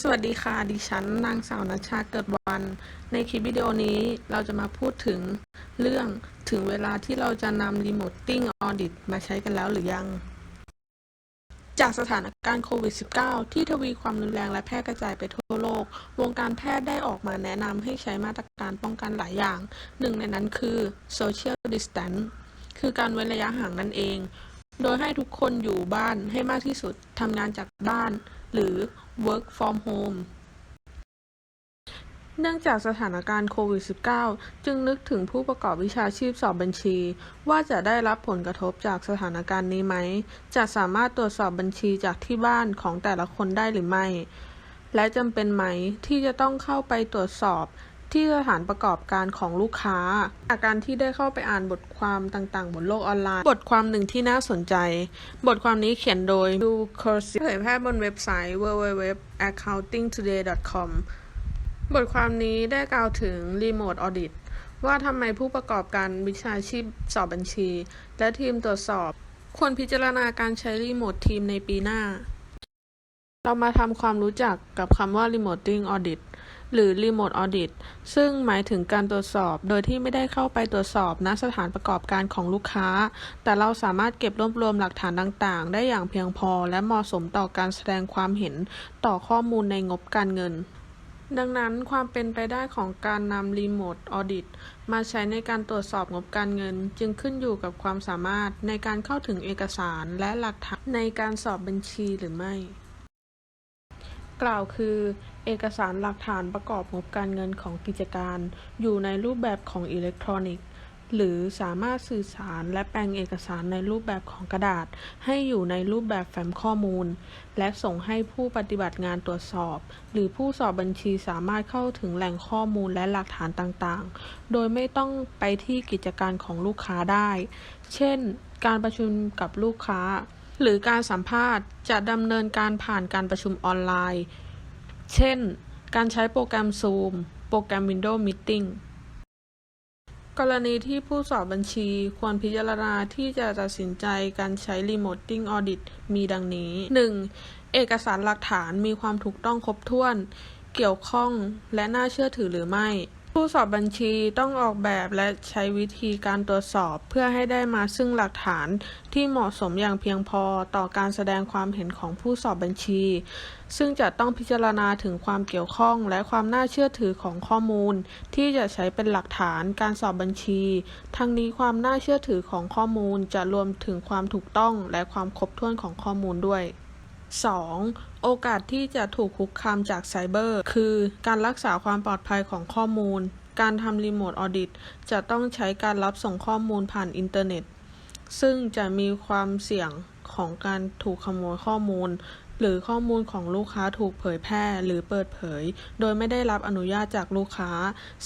สวัสดีค่ะ ดิฉันนางสาวนัชชาเกิดวัน ในคลิปวิดีโอนี้เราจะมาพูดถึงเรื่องถึงเวลาที่เราจะนำ Remoting Audit มาใช้กันแล้วหรือยัง จากสถานการณ์โควิด -19 ที่ทวีความรุนแรงและแพร่กระจายไปทั่วโลก วงการแพทย์ได้ออกมาแนะนำให้ใช้มาตรการป้องกันหลายอย่าง หนึ่งในนั้นคือ Social Distance คือการเว้นระยะห่างนั่นเอง โดยให้ทุกคนอยู่บ้านให้มากที่สุดทำงานจากบ้าน หรือ work from home เนื่องจากสถานการณ์โควิด -19 จึงนึกถึงผู้ประกอบวิชาชีพสอบบัญชี ว่าจะได้รับผลกระทบจากสถานการณ์นี้ไหม จะสามารถตรวจสอบบัญชีจากที่บ้านของแต่ละคนได้หรือไม่ และจำเป็นไหมที่จะต้องเข้าไปตรวจสอบ ที่สถานประกอบการของลูกค้า จากการที่ได้เข้าไปอ่านบทความต่างๆ บนโลกออนไลน์ บทความหนึ่งที่น่าสนใจ บทความนี้เขียนโดยดูคอร์ซเผยแพร่บนเว็บไซต์ www.accountingtoday.com บทความนี้ได้กล่าวถึง Remote Audit ว่าทำไมผู้ประกอบการวิชาชีพสอบบัญชี และทีมตรวจสอบ ควรพิจารณาการใช้ Remote Team ในปีหน้า เรามาทำความรู้จักกับคำว่า Remoting Audit หรือ Remote Audit ซึ่งหมายถึงการตรวจสอบโดยที่ไม่ได้เข้าไปตรวจสอบณสถานประกอบการของลูกค้า แต่เราสามารถเก็บรวบรวมหลักฐานต่าง ๆ ได้อย่างเพียงพอ และเหมาะสมต่อการแสดงความเห็นต่อข้อมูลในงบการเงินดังนั้นความเป็นไปได้ของการนำ Remote Audit มาใช้ในการตรวจสอบงบการเงิน จึงขึ้นอยู่กับความสามารถในการเข้าถึงเอกสารและหลักฐานในการสอบบัญชีหรือไม่ กล่าวคือ เอกสารหลักฐานประกอบงบการเงินของกิจการ อยู่ในรูปแบบของอิเล็กทรอนิกส์ หรือสามารถสื่อสารและแปลงเอกสารในรูปแบบของกระดาษ ให้อยู่ในรูปแบบแฟ้มข้อมูล และส่งให้ผู้ปฏิบัติงานตรวจสอบ หรือผู้สอบบัญชีสามารถเข้าถึงแหล่งข้อมูลและหลักฐานต่างๆ โดยไม่ต้องไปที่กิจการของลูกค้าได้ เช่น การประชุมกับลูกค้า หรือการสัมภาษณ์จะดำเนินการผ่านการประชุมออนไลน์ เช่น การใช้โปรแกรม Zoom โปรแกรม Windows Meeting กรณีที่ผู้สอบบัญชีควรพิจารณาที่จะตัดสินใจการใช้ Remoting Audit มีดังนี้ 1. เอกสารหลักฐานมีความถูกต้องครบถ้วน เกี่ยวข้องและน่าเชื่อถือหรือไม่ ผู้สอบบัญชีต้องออกแบบและใช้วิธีการตรวจสอบ เพื่อให้ได้มาซึ่งหลักฐานที่เหมาะสมอย่างเพียงพอต่อการแสดงความเห็นของผู้สอบบัญชี ซึ่งจะต้องพิจารณาถึงความเกี่ยวข้องและความน่าเชื่อถือของข้อมูล ที่จะใช้เป็นหลักฐานการสอบบัญชี ทั้งนี้ความน่าเชื่อถือของข้อมูลจะรวมถึงความถูกต้องและความครบถ้วนของข้อมูลด้วย 2. โอกาสที่จะถูกคุกคามจากไซเบอร์ คือการรักษาความปลอดภัยของข้อมูล การทำรีโมทออดิตจะต้องใช้การรับส่งข้อมูลผ่านอินเทอร์เน็ต ซึ่งจะมีความเสี่ยงของการถูกขโมยข้อมูล หรือข้อมูลของลูกค้าถูกเผยแพร่หรือเปิดเผย โดยไม่ได้รับอนุญาตจากลูกค้า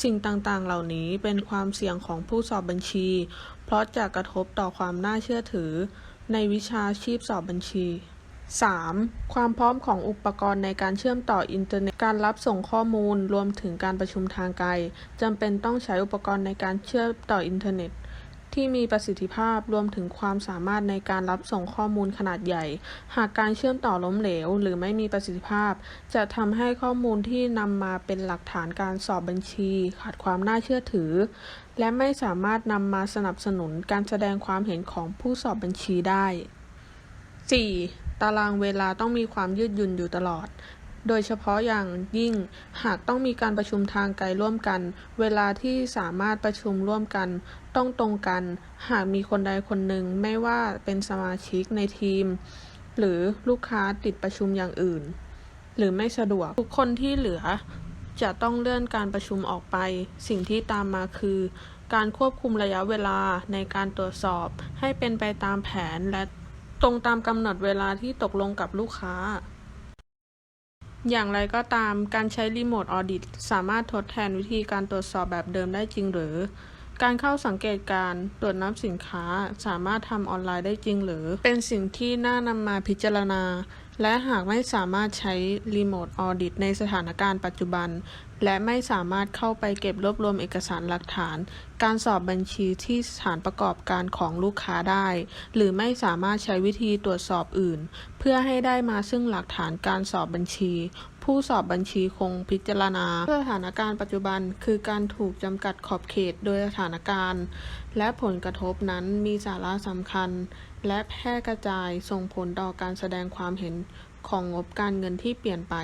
สิ่งต่างๆ เหล่านี้เป็นความเสี่ยงของผู้สอบบัญชี เพราะจะกระทบต่อความน่าเชื่อถือในวิชาชีพสอบบัญชี 3. ความพร้อมของอุปกรณ์ในการเชื่อมต่ออินเทอร์เน็ต การรับส่งข้อมูลรวมถึงการประชุมทางไกลจำเป็นต้องใช้อุปกรณ์ในการเชื่อมต่ออินเทอร์เน็ต ที่มีประสิทธิภาพรวมถึงความสามารถในการรับส่งข้อมูลขนาดใหญ่ หากการเชื่อมต่อล้มเหลว หรือไม่มีประสิทธิภาพ จะทำให้ข้อมูลที่นำมาเป็นหลักฐานการสอบบัญชี ขาดความน่าเชื่อถือ และไม่สามารถนำมาสนับสนุนการแสดงความเห็นของผู้สอบบัญชีได้ 4. ตารางเวลาต้องมีความยืดหยุ่นอยู่ตลอด โดยเฉพาะอย่างยิ่งหากต้องมีการประชุมทางไกลร่วมกัน เวลาที่สามารถประชุมร่วมกัน ต้องตรงกัน หากมีคนใดคนหนึ่งไม่ว่าเป็นสมาชิกในทีม หรือลูกค้าติดประชุมอย่างอื่น หรือไม่สะดวกทุกคนที่เหลือจะต้องเลื่อนการประชุมออกไป สิ่งที่ตามมาคือ การควบคุมระยะเวลาในการตรวจสอบให้เป็นไปตามแผนและ ตรงตามกำหนดเวลาที่ตกลงกับลูกค้า อย่างไรก็ตามการใช้รีโมทออดิตสามารถทดแทนวิธีการตรวจสอบแบบเดิมได้จริงหรือ การเข้าสังเกตการตรวจนับสินค้าสามารถทำออนไลน์ได้จริงหรือ เป็นสิ่งที่น่านำมาพิจารณา และหากไม่สามารถใช้ Remote Audit ในสถานการณ์ปัจจุบัน และไม่สามารถเข้าไปเก็บรวบรวมเอกสารหลักฐาน การสอบบัญชีที่สถานประกอบการของลูกค้าได้ หรือไม่สามารถใช้วิธีตรวจสอบอื่น เพื่อให้ได้มาซึ่งหลักฐานการสอบบัญชี ผู้สอบบัญชีคงพิจารณาสถานการณ์ปัจจุบัน คือการถูกจำกัดขอบเขตโดยสถานการณ์ และผลกระทบนั้นมีสาระสำคัญ และแพร่กระจายส่งผลต่อการแสดงความเห็นของงบการเงินที่เปลี่ยนไป